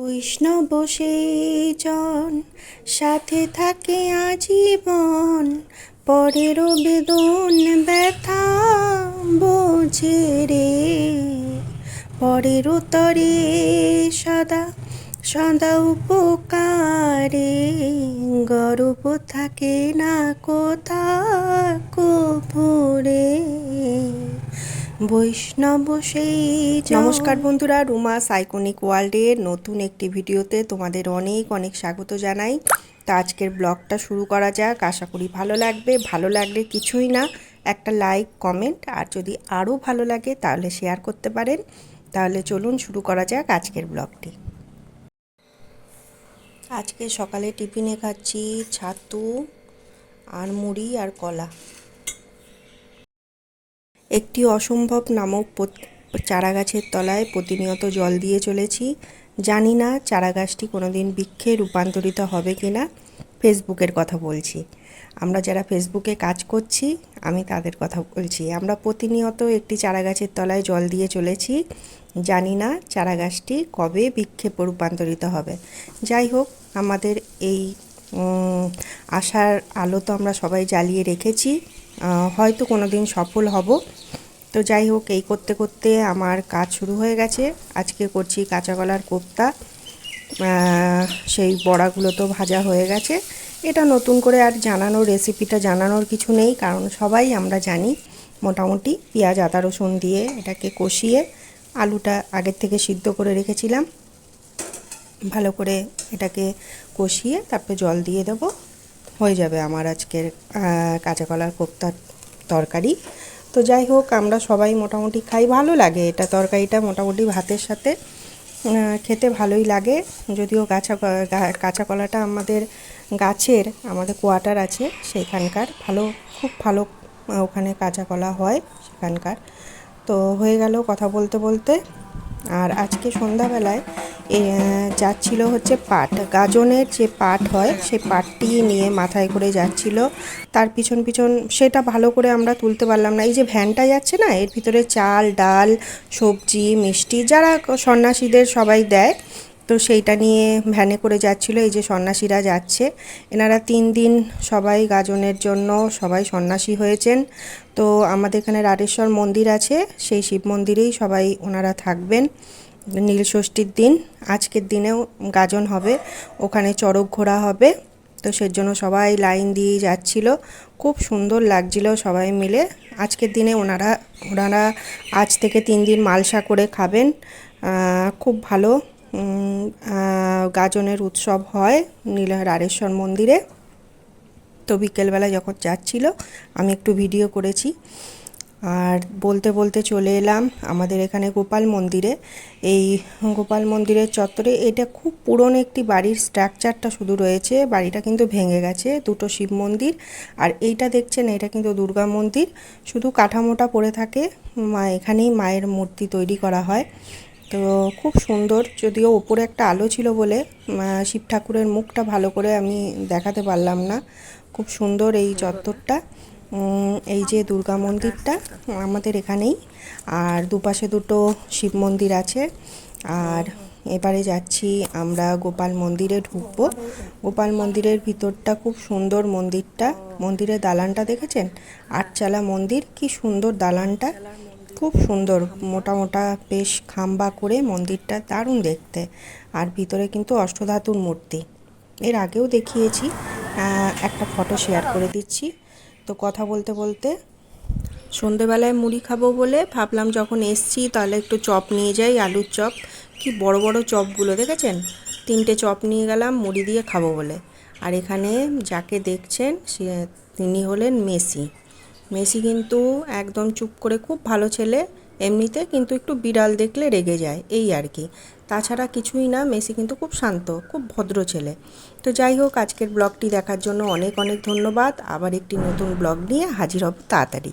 বৈষ্ণব জন, সাথে থাকে আজীবন। পরেরও বেদন ব্যথা বোঝে রে। পরের তরে সদা সদা উপকারে। গর্ব থাকে না কোথা ভরে বৈষ্ণব সেই নমস্কার বন্ধুরা, রুমা সাইকনিক ওয়ার্ল্ডের নতুন একটি ভিডিওতে তোমাদের অনেক অনেক স্বাগত জানাই। তো আজকের ব্লগটা শুরু করা যাক। আশা করি ভালো লাগবে। ভালো লাগলে কিছুই না। একটা লাইক, কমেন্ট আর যদি আরও ভালো লাগে তাহলে শেয়ার করতে পারেন। তাহলে চলুন শুরু করা যাক আজকের ব্লগটি। আজকে সকালে টিফিনে খাচ্ছি ছাতু আর মুড়ি আর কলা। একটি অসম্ভব নামক চারা গাছের তলায় প্রতিনিয়ত জল দিয়ে চলেছি। জানি না চারা গাছটি কোনো দিন বৃক্ষে রূপান্তরিত হবে কি না ফেসবুকের কথা বলছি। আমরা যারা ফেসবুকে কাজ করছি, আমি তাদের কথা বলছি। আমরা প্রতিনিয়ত একটি চারা গাছের তলায় জল দিয়ে চলেছি। জানি না চারা গাছটি কবে বৃক্ষে রূপান্তরিত হবে। যাই হোক, আমাদের এই আশার আলো তো আমরা সবাই জ্বালিয়ে রেখেছি। হয়তো কোনো দিন সফল হব। তো যাই হোক, এই করতে করতে আমার কাজ শুরু হয়ে গেছে। আজকে করছি কাঁচা কলার কোপ্তা। সেই বড়াগুলো তো ভাজা হয়ে গেছে। এটা নতুন করে আর জানানোর রেসিপিটা জানানোর কিছু নেই, কারণ সবাই আমরা জানি মোটামুটি পেঁয়াজ, আদা, রসুন দিয়ে এটাকে কষিয়ে আলুটা আগের থেকে সিদ্ধ করে রেখেছিলাম। ভালো করে এটাকে কষিয়ে তারপরে জল দিয়ে দেবো। হয়ে যাবে আমার আজকের কাঁচা কলার কোপ্তার তরকারি। তো যাই হোক, আমরা সবাই মোটামুটি খাই, ভালো লাগে এটা তরকারিটা মোটামুটি ভাতের সাথে। খেতে ভালোই লাগে, যদিও কাঁচা কাঁচা কলাটা আমাদের গাছের, আমাদের কোয়ার্টার আছে সেখানকার, ভালো, খুব ভালো ওখানে কাঁচা কলা হয় সেখানকার। তো হয়ে গেল কথা বলতে বলতে। আর আজকে সন্ধ্যাবেলায় যাচ্ছিল হচ্ছে পাট। গাজনের যে পাট হয় সেই পাটটি নিয়ে মাথায় করে যাচ্ছিল। তার পিছন পিছন সেটা ভালো করে আমরা তুলতে পারলাম না। এই যে ভ্যানটা যাচ্ছে না, এর ভিতরে চাল, ডাল, সবজি, মিষ্টি, যারা সন্ন্যাসীদের সবাই দেয়, তো সেইটা নিয়ে ভ্যানে করে যাচ্ছিল। এই যে সন্ন্যাসীরা যাচ্ছে, এনারা তিন দিন সবাই গাজনের জন্য সবাই সন্ন্যাসী হয়েছেন। তো আমাদের এখানে রাটেশ্বর মন্দির আছে, সেই শিব মন্দিরেই সবাই ওনারা থাকবেন। নীল ষষ্ঠীর দিন, আজকের দিনেও গাজন হবে, ওখানে চড়ক ঘোরা হবে, তো সেজন্য সবাই লাইন দিয়ে যাচ্ছিল। খুব সুন্দর লাগছিল সবাই মিলে। আজকের দিনে ওনারা ওনারা আজ থেকে তিন দিন মালসা করে খাবেন। খুব ভালো গাজনের উৎসব হয় নীল রাড়েশ্বর মন্দিরে। তো বিকেলবেলা যখন যাচ্ছিল, আমি একটু ভিডিও করেছি। আর বলতে বলতে চলে এলাম আমাদের এখানে গোপাল মন্দিরে। এই গোপাল মন্দিরের চত্বরে এটা খুব পুরনো একটি বাড়ির স্ট্রাকচারটা শুধু রয়েছে, বাড়িটা কিন্তু ভেঙে গেছে, দুটো শিব মন্দির। আর এইটা দেখছেন, এটা কিন্তু দুর্গা মন্দির, শুধু কাঠামোটা পড়ে থাকে, মা এখানেই মায়ের মূর্তি তৈরি করা হয়। তো খুব সুন্দর, যদিও ওপরে একটা আলো ছিল বলে শিব ঠাকুরের মুখটা ভালো করে আমি দেখাতে পারলাম না। খুব সুন্দর এই চত্বরটা। এই যে দুর্গা মন্দিরটা আমাদের এখানেই। আর দুপাশে দুটো শিব মন্দির আছে। আর এবারে যাচ্ছি আমরা গোপাল মন্দিরে ঢুকবো। গোপাল মন্দিরের ভিতরটা খুব সুন্দর মন্দিরটা। মন্দিরের দালানটা দেখেছেন? আটচালা মন্দির, কি সুন্দর দালানটা। খুব সুন্দর, মোটা মোটা বেশ খাম্বা করে মন্দিরটা, দারুণ দেখতে। আর ভিতরে কিন্তু অষ্টধাতুর মূর্তি। এর আগেও দেখিয়েছি একটা ফটো শেয়ার করে দিচ্ছি। তো কথা বলতে বলতে সন্ধেবেলায় মুড়ি খাব বলে ভাবলাম যখন এসছি তাহলে একটু চপ নিয়ে যাই, আলুর চপ। কি বড় বড় চপগুলো দেখেছেন? তিনটে চপ নিয়ে গেলাম, মুড়ি দিয়ে খাব বলে। আর এখানে যাকে দেখছেন সে, তিনি হলেন মেসি। মেসি কিন্তু একদম চুপ করে খুব ভালো ছেলে। এমনিতে কিন্তু একটু বিড়াল দেখলে রেগে যায়, এই আর কি। তাছাড়া কিছুই না, মেসি কিন্তু খুব শান্ত, খুব ভদ্র ছেলে। তো যাই হোক, আজকের ব্লগটি দেখার জন্য অনেক অনেক ধন্যবাদ। আবার একটি নতুন ব্লগ নিয়ে হাজির হব তাড়াতাড়ি।